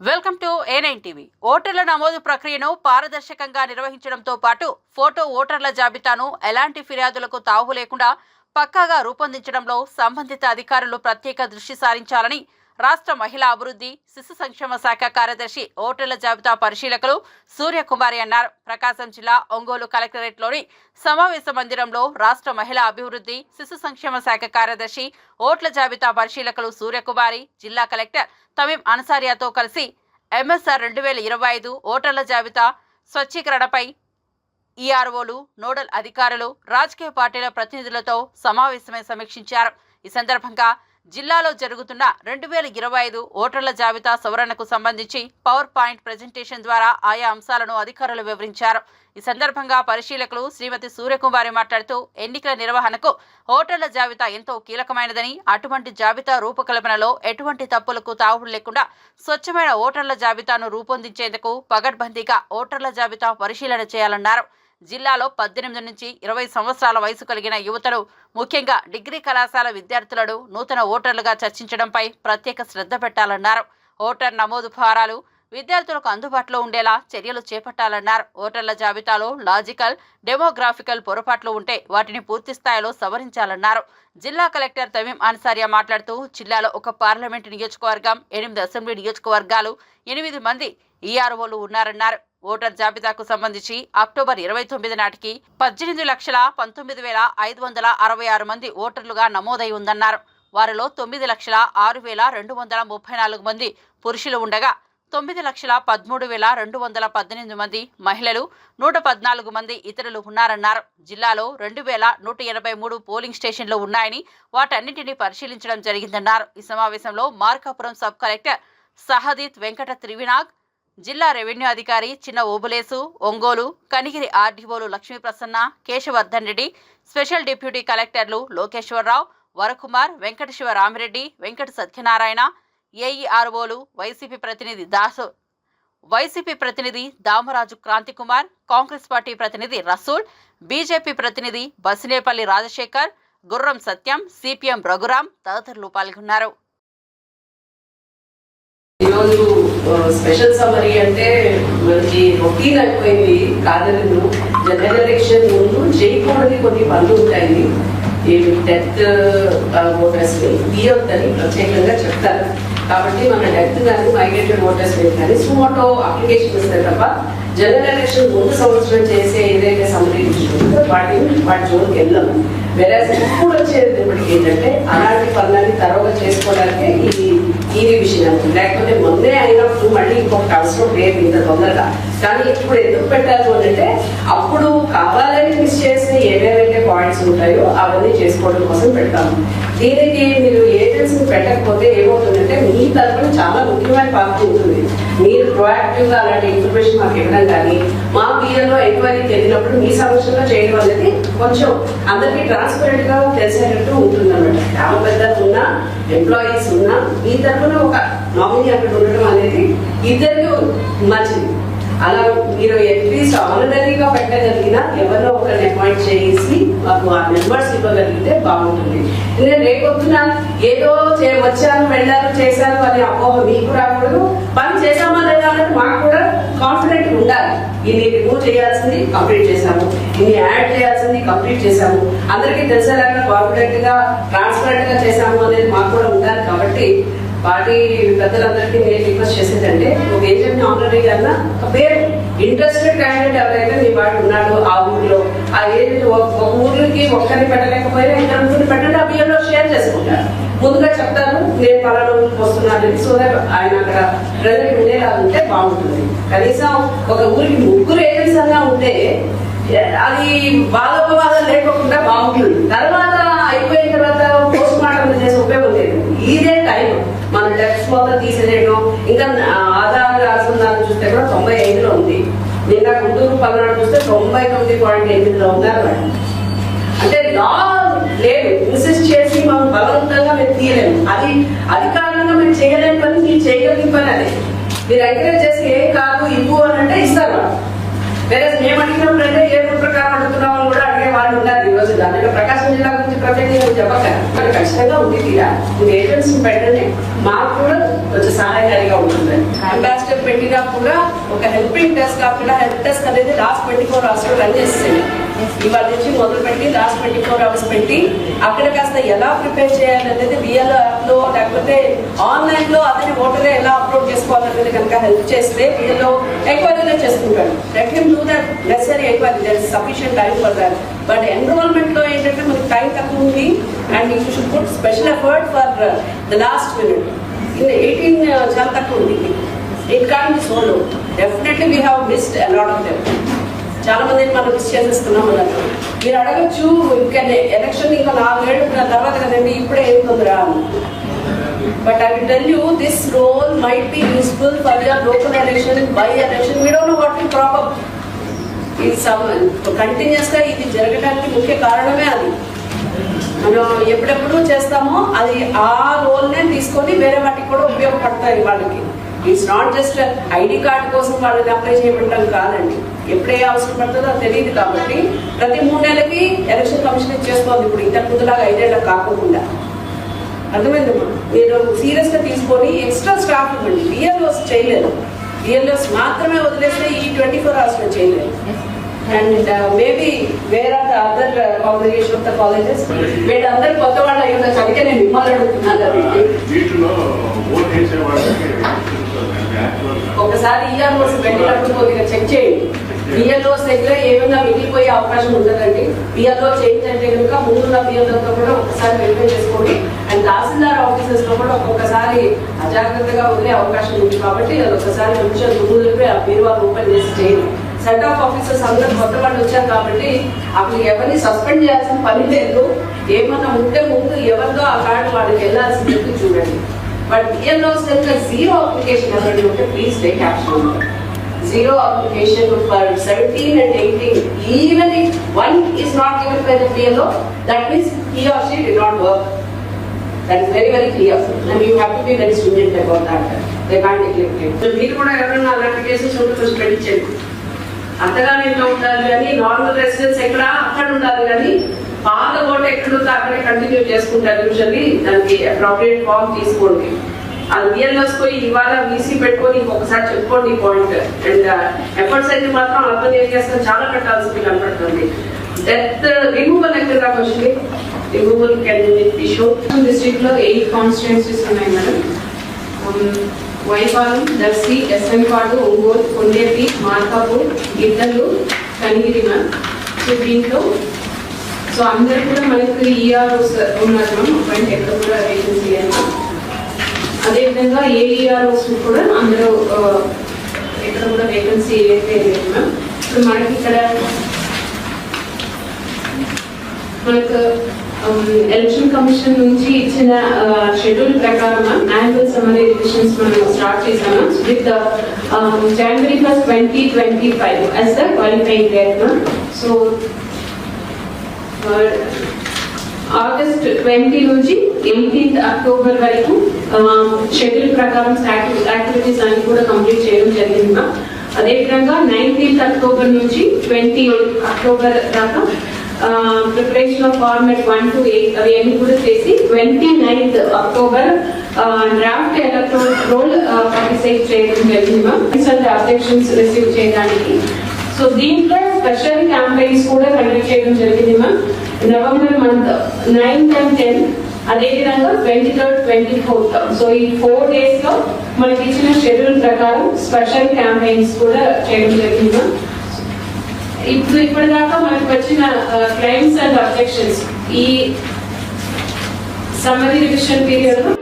Welcome to A9 TV. ఓటర్ల నమోదు ప్రక్రియను పారదర్శకంగా నిర్వహించడంతో పాటు ఫోటో ఓటర్ల జాబితాను ఎలాంటి ఫిర్యాదులకు తావు లేకుండా పక్కాగా రూపొందించడంలో సంబంధిత అధికారులు ప్రత్యేక దృష్టి సారించాలని రాష్ట్ర మహిళా అభివృద్ధి శిశు సంక్షేమ శాఖ కార్యదర్శి ఓటర్ల జాబితా పరిశీలకులు సూర్యకుమారి అన్నారు. ప్రకాశం జిల్లా ఒంగోలు కలెక్టరేట్లోని సమావేశ మందిరంలో రాష్ట్ర మహిళా అభివృద్ధి శిశు సంక్షేమ శాఖ కార్యదర్శి ఓట్ల జాబితా పరిశీలకులు సూర్యకుమారి జిల్లా కలెక్టర్ తమీం అన్సారియాతో కలిసి ఎంఎస్ఆర్ రెండు వేల ఇరవై ఐదు ఓటర్ల జాబితా స్వచ్ఛీకరణపై ఈఆర్ఓలు నోడల్ అధికారులు రాజకీయ పార్టీల ప్రతినిధులతో సమావేశమై సమీక్షించారు. ఈ సందర్భంగా జిల్లాలో జరుగుతున్న రెండు వేల ఇరవై ఐదు ఓటర్ల జాబితా సవరణకు సంబంధించి పవర్ పాయింట్ ప్రజెంటేషన్ ద్వారా ఆయా అంశాలను అధికారులు వివరించారు. ఈ సందర్భంగా పరిశీలకులు శ్రీమతి సూర్యకుమారి మాట్లాడుతూ ఎన్నికల నిర్వహణకు ఓటర్ల జాబితా ఎంతో కీలకమైనదని అటువంటి జాబితా రూపకల్పనలో ఎటువంటి తప్పులకు తావుడు లేకుండా స్వచ్ఛమైన ఓటర్ల జాబితాను రూపొందించేందుకు పగడ్బందీగా ఓటర్ల జాబితా పరిశీలన చేయాలన్నారు. జిల్లాలో పద్దెనిమిది నుంచి ఇరవై సంవత్సరాల వయసు కలిగిన యువతలు ముఖ్యంగా డిగ్రీ కళాశాల విద్యార్థులను నూతన ఓటర్లుగా చర్చించడంపై ప్రత్యేక శ్రద్ధ పెట్టాలన్నారు. ఓటర్ నమోదు ఫారాలు విద్యార్థులకు అందుబాటులో ఉండేలా చర్యలు చేపట్టాలన్నారు. ఓటర్ల జాబితాలో లాజికల్ డెమోగ్రాఫికల్ పొరపాట్లు ఉంటే వాటిని పూర్తి స్థాయిలో సవరించాలన్నారు. జిల్లా కలెక్టర్ తమీం అన్సారియా మాట్లాడుతూ జిల్లాలో ఒక పార్లమెంటు నియోజకవర్గం ఎనిమిది అసెంబ్లీ నియోజకవర్గాలు ఎనిమిది మంది ఈఆర్ఓలు ఉన్నారన్నారు. ఓటర్ జాబితాకు సంబంధించి అక్టోబర్ ఇరవై తొమ్మిది నాటికి పద్దెనిమిది లక్షల పంతొమ్మిది వేల ఐదు వందల అరవై ఆరు మంది ఓటర్లుగా నమోదై ఉందన్నారు. వారిలో తొమ్మిది లక్షల ఆరు వేల రెండు వందల ముప్పై నాలుగు మంది పురుషులు ఉండగా తొమ్మిది లక్షల పదమూడు వేల రెండు వందల పద్దెనిమిది మంది మహిళలు నూట పద్నాలుగు మంది ఇతరులు ఉన్నారన్నారు. జిల్లాలో రెండు వేల నూట ఎనభై మూడు పోలింగ్ స్టేషన్లు ఉన్నాయని వాటన్నింటినీ పరిశీలించడం జరిగిందన్నారు. ఈ సమావేశంలో మార్కాపురం సబ్ కలెక్టర్ సహదీత్ వెంకట త్రివినాగ్ జిల్లా రెవెన్యూ అధికారి చిన్న ఓబులేసు ఒంగోలు కనిగిరి ఆర్డీఓలు లక్ష్మీ ప్రసన్న కేశవర్ధన్ రెడ్డి స్పెషల్ డిప్యూటీ కలెక్టర్లు లోకేశ్వరరావు వరకుమార్ వెంకట రామిరెడ్డి వెంకట సత్యనారాయణ ఏఈఆర్ఓలు వైసీపీ ప్రతినిధి దాసు వైసీపీ ప్రతినిధి దామరాజు క్రాంతికుమార్ కాంగ్రెస్ పార్టీ ప్రతినిధి రసూల్ బీజేపీ ప్రతినిధి బసినేపల్లి రాజశేఖర్ గుర్రం సత్యం సిపిఎం రఘురాం తదితరులు పాల్గొన్నారు. ఈరోజు స్పెషల్ సమ్మరీ అంటే మనకి రొటీన్ అయిపోయింది కాదలను జనరల్ ఎలక్షన్ ముందు చేయకూడని కొన్ని పనులు ఉంటాయి. ఏమి డెత్ ఓటర్స్ తీయొద్దని ప్రత్యేకంగా చెప్తారు. కాబట్టి మన డెత్ కానీ మైగ్రేటెడ్ ఓటర్స్ కానీ సుమోటో అప్లికేషన్ ఇస్తారు తప్ప జనరల్ ఎలక్షన్ ముందు సంవత్సరం చేసే ఏదైతే సమ్మరీ ఉంటుందో వాటిని వాటి జోన్కి వెళ్ళాము వేరే ఇప్పుడు వచ్చేది ఏంటంటే అలాంటి పనులన్నీ తర్వాత చేసుకోవడానికి ఇది రివిజన్ అవుతుంది లేకపోతే ముందే అయినప్పుడు మళ్ళీ ఇంకొకటి అవసరం లేదు ఇంత తొందరగా. కానీ ఇప్పుడు ఎందుకు పెట్టారు అంటే అప్పుడు కావాలని మిస్ చేసిన ఏవేవైతే పాయింట్స్ ఉంటాయో అవన్నీ చేసుకోవడం కోసం పెడతాము. దీనికి మీరు ఏజెన్సీని పెట్టకపోతే ఏమవుతుందంటే మీ తరఫున చాలా ముఖ్యమైన పాత్ర ఉంటుంది. మీరు ప్రొయాక్టివ్గా అలాంటి ఇన్ఫర్మేషన్ మాకు ఇవ్వడం కానీ మా బిఎల్లో ఎంక్వైరీకి వెళ్ళినప్పుడు మీ సమస్యలో చేయడం అనేది కొంచెం అందరికీ ట్రాన్స్పరెంట్గా తెలిసేటట్టు ఉంటుంది అనమాట గ్రామ పెద్దలు ఉన్నా ఎంప్లాయీస్ ఉన్నా మీ తరఫున ఒక నామినీ అక్కడ ఉండడం అనేది ఇద్దరికి మంచిది. అలా మీరు అట్లీస్ట్ ఆనరీగా పెట్టగలిగినా ఎవరో ఒకరిని అపాయింట్ చేసి మాకు ఆ మెంబర్స్ ఇవ్వగలిగితే బాగుంటుంది. నేను రేపొద్దున ఏదో చే- వచ్చాను వెళ్ళాను చేశాను అనే అపోహ మీకు రాకూడదు. పని చేశామా లేదా అనేది మాకు కూడా కాన్ఫిడెంట్ ఉండాలి. ఇన్ని రిమూవ్ చేయాల్సింది కంప్లీట్ చేశాము. ఇన్ని యాడ్ చేయాల్సింది కంప్లీట్ చేశాము. అందరికీ తెలిసేలాగా కాన్ఫిడెంట్గా ట్రాన్స్పరెంట్గా చేశాము అనేది మాకు కూడా ఉండాలి కాబట్టి పార్టీ పెద్దలందరికీ నేను రిక్వెస్ట్ చేసేదంటే ఒక ఏజెంట్ ఆనరీ కన్నా ఒక పేరు ఇంట్రెస్టెడ్ క్యాండిడేట్ ఎవరైతే మీ వాడు ఉన్నాడు ఆ ఊర్లో ఆ ఏజెంట్ ఒక ఊర్లోకి ఒక్కరిని పెట్టలేకపోయినా ఇద్దరు ముగ్గురు పెట్టండి ఆ బియ్యంలో షేర్ చేసుకుంటారు. ముందుగా చెప్తాను నేను పలానా ఊరికి వస్తున్నాను సో దట్ ఆయన అక్కడ ప్రజలకు ఉండేలా ఉంటే బాగుంటుంది. కనీసం ఒక ఊరికి ముగ్గురు ఏజెంట్స్ అన్నా ఉంటే అది బాధోపవాదం లేకోకుండా బాగుంటుంది. తర్వాత అయిపోయిన తర్వాత పోస్ట్ మార్టం చేసే ఉపయోగం లేదు. ఇదే టైం మన డెప్స్ మొత్తం తీసేయడం ఇంకా ఆధార్ అనుసంధానం చూస్తే కూడా తొంభై ఐదులో ఉంది. నిన్న గుంటూరు పల్నాడు చూస్తే తొంభై తొమ్మిది పాయింట్ ఎనిమిదిలో ఉన్నారు మేడం. అంటే లా లేదు. ఇన్సిస్ట్ చేసి మనం బలవంతంగా మేము తీయలేము. అది అధికారంగా మేము చేయలేని పని మీరు చేయగలిగిన పని అది. మీరు ఎంకరేజ్ చేసి ఏం కాదు ఇవ్వు అని అంటే ఇస్తారు వేరే మేము అడిగినప్పుడు అంటే ఏ ప్రకారం అడుగుతున్నామని కూడా అడిగే వాళ్ళు ఉన్నారు ఈ రోజు దాంట్లో ప్రకాశం జిల్లాకు గురించి చెప్పక మరి ఖచ్చితంగా ఉంది తీరా. మీరు ఏజెన్సీ పెట్టండి. మాకు కూడా కొంచెం సహాయకారిగా ఉంటుంది. అంబాసిడర్ పెట్టినా కూడా ఒక హెల్పింగ్ డెస్క్ కాకుండా హెల్ప్ డెస్క్ అనేది last twenty four hours run చేస్తుంది ఇవాళ నుంచి మొదలుపెట్టి లాస్ట్ ట్వంటీ ఫోర్ అవర్స్ పెట్టి అక్కడ కాస్త ఎలా ప్రిపేర్ చేయాలి అనేది బిఎల్ యాప్లో లేకపోతే ఆన్లైన్లో అతని ఓటరే ఎలా అప్లోడ్ చేసుకోవాలనేది కనుక హెల్ప్ చేస్తే బిఎల్లో ఎంక్వైరీలో చేసుకుంటాడు. Let him do that necessary enquiry that sufficient time for that but ఎన్రోల్మెంట్లో ఏంటంటే మనకి టైం తక్కువ ఉంది and you should put special effort for the last minute in eighteen చాలా తక్కువ ఉంది. It can be so low definitely we have missed a lot of them చాలా మందిని మనం మిస్ చేసేస్తున్నాం అన్నట్టు మీరు అడగచ్చు ఇంకా ఎలక్షన్ ఇంకా నాలుగేళ్ళు తర్వాత కదండి ఇప్పుడే ఏం తొందర but I tell you this roll might be useful for your local election by election we don't know what will crop up ఇది కంటిన్యూస్గా ఇది జరగడానికి ముఖ్య కారణమే అది. మనం ఎప్పుడెప్పుడు చేస్తామో అది ఆ రోల్నే తీసుకొని వేరే వాటికి కూడా ఉపయోగపడతాయి వాళ్ళకి. It's not just ID card కోసం వాళ్ళని అప్లై చేయమంటాం కాదండి. ఎప్పుడే అవసరం పడుతుందో అది తెలియదు కాబట్టి ప్రతి మూడు నెలలకి ఎలక్షన్ కమిషన్ ఇచ్చేస్తుంది. ఇప్పుడు ఇంతకు ముందులాగా ఐదేళ్ళకి కాకుండా. అర్థమైంది మీరు సీరియస్గా తీసుకొని ఎక్స్ట్రా స్టాఫ్ ఇవ్వండి. బిఎల్ఓస్ చేయలేదు. బిఎల్ఓస్ మాత్రమే వదిలేస్తే ఈ ట్వంటీ ఫోర్ అవర్స్లో చేయలేదు. And maybe where are the other congregation of the colleges వీళ్ళందరూ కొత్త వాళ్ళు అయి ఉండొచ్చు అందుకే నేను మిమ్మల్ని అడుగుతున్నాను. ఒకసారి ఈఆర్ఓస్ వెళ్ళినప్పుడు కొద్దిగా చెక్ చేయండి. బిఎల్ఓస్ దగ్గర ఏమైనా మిగిలిపోయే అవకాశం ఉండదండి బిఎల్ఓ చేంజ్ అంటే కనుక ముందున్న బిఎల్ఓతో కూడా ఒకసారి వెరిఫై చేసుకోండి. అండ్ తహసీల్దార్ ఆఫీసెస్లో కూడా ఒక్కొక్కసారి అజాగ్రత్తగా వదిలే అవకాశం ఉంది. కాబట్టి ఒకసారి కొంచెం దుమ్ములు ఆ బీరువాలు ఓపెన్ చేసి చేయండి. సెట్ ఆఫ్ ఆఫీసర్స్ అందరూ కొత్త వాళ్ళు వచ్చారు కాబట్టి అప్పుడు ఎవరిని సస్పెండ్ చేయాల్సిన పని లేదు. ఏమన్నా ఉంటే ముందు ఎవరితో ఆ కార్డు వాళ్ళకి వెళ్ళాల్సింది చూడండి. బట్ ఇయర్లో జీరో అప్లికేషన్ ఎవరి ఉంటే please take action zero application for seventeen and eighteen even one is not given by their that means he or she did not work that is very very clear and you have to be very student about that they can't మీరు కూడా ఎవరైనా అలాంటి cases ఉంటే కొంచెం పెట్టించండి అంతగానే ఇంట్లో ఉండాలి కానీ normal residence ఎక్కడ? అక్కడ ఉండాలి కానీ పాత కోట ఎక్కడుందో అక్కడే కంటిన్యూ చేసుకుంటారు యూజువల్లీ దానికి అప్రాప్రియేట్ ఫామ్ తీసుకోండి. అది బిఎల్ఎస్ పోయి ఇవాళ వీసీ పెట్టుకొని ఇంకొకసారి చెప్పుకోండి పాయింట్ అండ్ ఎఫర్ట్స్ అయితే మాత్రం అర్థం ఏరియాస్ చాలా పెట్టాల్సింది కనపడుతుంది. డెత్ రిమూవల్ ఎక్కడ దాకా వచ్చింది? రిమూవల్ కెన్ ఇష్యూ డిస్ట్రిక్ట్లో ఎయిట్ కాన్స్టిట్యున్సీస్ ఉన్నాయి మేడం. Um, వైపాలెం దర్శి ఎస్ఎంపాడు ఒంగోలు కొండేపి మార్కాపూర్ గిద్దలు కనిగిరిన మ్యామ్. సో దీంట్లో సో అందరు కూడా మనకు ఈఆర్ ఉన్నారు మ్యామ్. అపాయింట్ ఎక్కడ కూడా వేకెన్సీ అయినా అదేవిధంగా ఏఈఆర్ఓస్ కూడా అందరూ ఎక్కడ కూడా వేకెన్సీ అయితే లేదు మ్యామ్. ఇప్పుడు మనకి ఇక్కడ మనకు ఎలక్షన్ కమిషన్ నుంచి ఇచ్చిన షెడ్యూల్ ప్రకారం యాన్యువల్ సమ్మర్ రివిజన్స్ మనం స్టార్ట్ చేసాము with January first twenty twenty five as the qualifying date so August twenty నుంచి ఎయిటీన్త్ అక్టోబర్ వరకు షెడ్యూల్ ప్రకారం యాక్టివిటీస్ అన్ని కూడా కంప్లీట్ చేయడం జరిగింది మ్యామ్ అదేవిధంగా నైన్టీన్త్ అక్టోబర్ నుంచి ట్వంటీ అక్టోబర్ దాకా preparation of format one to eight అవి అన్ని కూడా చేసి twenty ninth October draft electoral roll participate చేయడం జరిగింది మ్యామ్ రీసెంట్ అబ్జెక్షన్స్ రిసీవ్ చేయడానికి. సో దీంట్లో స్పెషల్ క్యాంపెయిన్స్ కూడా కండక్ట్ చేయడం జరిగింది ma'am November month ninth and tenth అదేవిధంగా twenty third twenty fourth so ఈ ఫోర్ డేస్లో మనకి ఇచ్చిన షెడ్యూల్ ప్రకారం స్పెషల్ క్యాంపెయిన్స్ కూడా చేయడం జరిగింది మ్యామ్ ఇప్పుడు ఇప్పటిదాకా మనకు వచ్చిన క్లైమ్స్ అండ్ అబ్జెక్షన్స్ ఈ సమ్మరీ రివిజన్ పీరియడ్లో